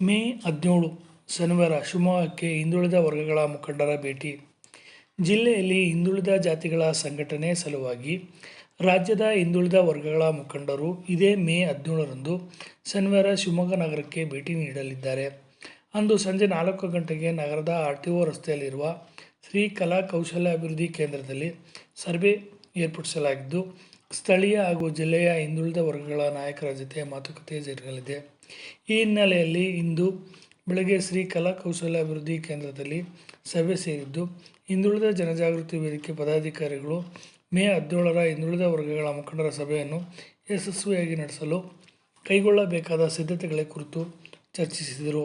ಮೇ ಹದಿನೇಳು ಶನಿವಾರ ಶಿವಮೊಗ್ಗಕ್ಕೆ ಹಿಂದುಳಿದ ವರ್ಗಗಳ ಮುಖಂಡರ ಭೇಟಿ. ಜಿಲ್ಲೆಯಲ್ಲಿ ಹಿಂದುಳಿದ ಜಾತಿಗಳ ಸಂಘಟನೆ ಸಲುವಾಗಿ ರಾಜ್ಯದ ಹಿಂದುಳಿದ ವರ್ಗಗಳ ಮುಖಂಡರು ಇದೇ ಮೇ ಹದಿನೇಳರಂದು ಶನಿವಾರ ಶಿವಮೊಗ್ಗ ನಗರಕ್ಕೆ ಭೇಟಿ ನೀಡಲಿದ್ದಾರೆ. ಅಂದು ಸಂಜೆ ನಾಲ್ಕು ಗಂಟೆಗೆ ನಗರದ ಆರ್ ಟಿ ಒ ರಸ್ತೆಯಲ್ಲಿರುವ ಶ್ರೀ ಕಲಾ ಕೌಶಲ್ಯ ಅಭಿವೃದ್ಧಿ ಕೇಂದ್ರದಲ್ಲಿ ಸರ್ವೆ ಏರ್ಪಡಿಸಲಾಗಿದ್ದು ಸ್ಥಳೀಯ ಹಾಗೂ ಜಿಲ್ಲೆಯ ಹಿಂದುಳಿದ ವರ್ಗಗಳ ನಾಯಕರ ಜೊತೆ ಮಾತುಕತೆ ಜರುಗಲಿದೆ. ಈ ಹಿನ್ನೆಲೆಯಲ್ಲಿ ಇಂದು ಬೆಳಗ್ಗೆ ಶ್ರೀ ಕಲಾ ಕೌಶಲ್ಯ ಅಭಿವೃದ್ಧಿ ಕೇಂದ್ರದಲ್ಲಿ ಸಭೆ ಸೇರಿದ್ದು, ಹಿಂದುಳಿದ ಜನಜಾಗೃತಿ ವೇದಿಕೆ ಪದಾಧಿಕಾರಿಗಳು ಮೇ ಹದಿನೇಳರ ಹಿಂದುಳಿದ ವರ್ಗಗಳ ಮುಖಂಡರ ಸಭೆಯನ್ನು ಯಶಸ್ವಿಯಾಗಿ ನಡೆಸಲು ಕೈಗೊಳ್ಳಬೇಕಾದ ಸಿದ್ಧತೆಗಳ ಕುರಿತು ಚರ್ಚಿಸಿದರು.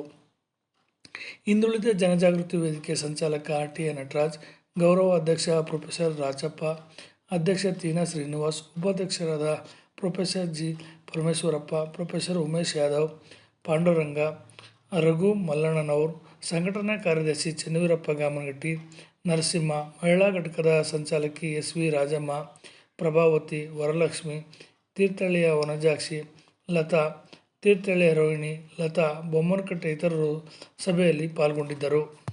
ಹಿಂದುಳಿದ ಜನಜಾಗೃತಿ ವೇದಿಕೆ ಸಂಚಾಲಕ ಆರ್ ಟಿ ಎ ನಟರಾಜ್, ಗೌರವ ಅಧ್ಯಕ್ಷ ಪ್ರೊಫೆಸರ್ ರಾಜಪ್ಪ ಅಧ್ಯಕ್ಷ ತೀನಾ ಶ್ರೀನಿವಾಸ್, ಉಪಾಧ್ಯಕ್ಷರಾದ professor G. Parameshwarappa, professor Umesh Yadav, Panduranga, Raghu ಮಲ್ಲಣ್ಣನವರು, ಸಂಘಟನಾ ಕಾರ್ಯದರ್ಶಿ ಚನ್ನವೀರಪ್ಪ ಗಾಮನಗಟ್ಟಿ, ನರಸಿಂಹ, ಮಹಿಳಾ ಘಟಕದ ಸಂಚಾಲಕಿ ಎಸ್ ವಿ ರಾಜಮ್ಮ, ಪ್ರಭಾವತಿ, ವರಲಕ್ಷ್ಮಿ, ತೀರ್ಥಹಳ್ಳಿಯ ವನಜಾಕ್ಷಿ, ಲತಾ ತೀರ್ಥಹಳ್ಳಿಯ ರೋಹಿಣಿ ಲತಾ, ಬೊಮ್ಮನಕಟ್ಟೆ, ಇತರರು ಸಭೆಯಲ್ಲಿ ಪಾಲ್ಗೊಂಡಿದ್ದರು.